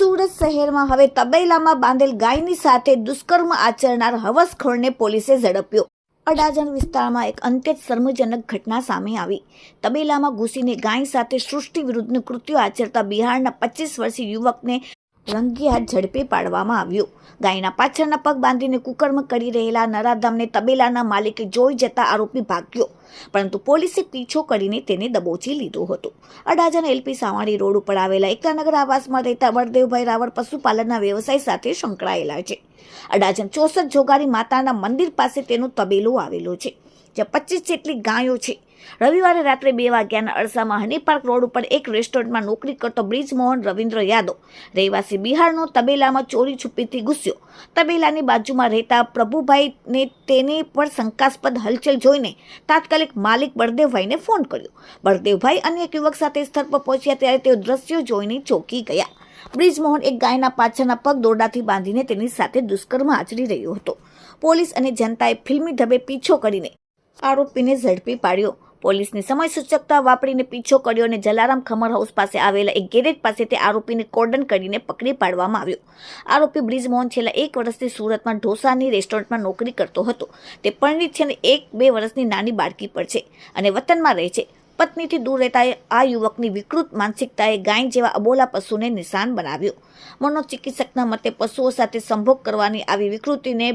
સુરત શહેરમાં હવે તબેલામાં બાંધેલ ગાયની સાથે દુષ્કર્મ આચરનાર હવસખોરને પોલીસે ઝડપ્યો. અડાજણ વિસ્તારમાં એક અંત્ય શર્મજનક ઘટના સામે આવી. તબેલામાં ઘૂસીને ગાય સાથે સૃષ્ટિ વિરુદ્ધનું કૃત્ય આચરતા બિહારના પચીસ વર્ષીય યુવકને રંગી હાથ ઝડપી પાડવામાં આવ્યો. ગાયના પાછળના પગ બાંધીને કુકર્મ કરી રહેલા નરાધામને તબેલાના માલિકે જોઈ જતા આરોપી ભાગ્યો. પરંતુ પોલીસે પીછો કરીને તેને દબોચી લીધો હતો. અડાજણ એલપી સાવાણી રોડ ઉપર આવેલા એકતાનગર આવાસમાં રહેતા વળદેવભાઈ રાવળ પશુપાલનના વ્યવસાય સાથે સંકળાયેલા છે. અડાજણ ચોસઠ જોગારી માતાના મંદિર પાસે તેનું તબેલો આવેલો છે. જ્યાં પચીસ જેટલી ગાયો છે. રવિવારે રાત્રે બે વાગ્યાના અરસામાં હની પાર્ક રોડ ઉપર એક રેસ્ટોરન્ટમાં નોકરી કરતો બ્રિજમોહન રવિન્દ્ર યાદવ રહેવાસી બિહારનો તબેલામાં ચોરી છુપીથી ઘૂસ્યો. તબેલાની બાજુમાં રહેતા પ્રભુભાઈને તેની પર શંકાસ્પદ હલચલ જોઈને તાત્કાલિક માલિક બળદેવભાઈને ફોન કર્યો. બળદેવભાઈ અને એક યુવક સાથે સ્થળ પર પહોંચ્યા ત્યારે તેઓ દ્રશ્યો જોઈને ચોંકી ગયા. બ્રિજમોહન એક ગાયના પાછળના પગ દોરડાથી બાંધીને તેની સાથે દુષ્કર્મ આચરી રહ્યો હતો. પોલીસ અને જનતાએ ફિલ્મી ઢબે પીછો કરીને આરોપીને ઝડપી પાડ્યો. પોલીસની સમય સૂચકતા વાપરીને પીછો કર્યો અને જલારામ ખમર હાઉસ પાસે આવેલા એક ગેરેજ પાસે તે આરોપીને કોર્ડન કરીને પકડી પાડવામાં આવ્યો. આરોપી બ્રિજમોહન છેલ્લા એક વર્ષથી સુરતમાં ઢોસાની રેસ્ટોરન્ટમાં નોકરી કરતો હતો. તે પરણિત છે અને એક બે વર્ષની નાની બાળકી પર છે અને વતનમાં રહે છે. પત્નીથી દૂર રહેતા આ યુવકની વિકૃત માનસિકતાએ ગાય જેવા અબોલા પશુને નિશાન બનાવ્યો. મનોચિકિત્સકના મતે પશુઓ સાથે સંભોગ કરવાની આવી વિકૃતિને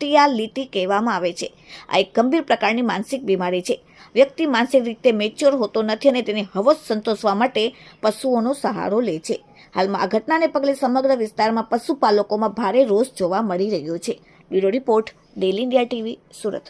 બેસ્ટિયાલિટી કહેવામાં આવે છે. આ એક ગંભીર પ્રકારની માનસિક બીમારી છે. વ્યક્તિ માનસિક રીતે મેચ્યોર હોતો નથી અને તેને હવસ સંતોષવા માટે પશુઓનો સહારો લે છે. હાલમાં આ ઘટનાને પગલે સમગ્ર વિસ્તારમાં પશુપાલકોમાં ભારે રોષ જોવા મળી રહ્યો છે. Bureau report, daily India TV, Surat.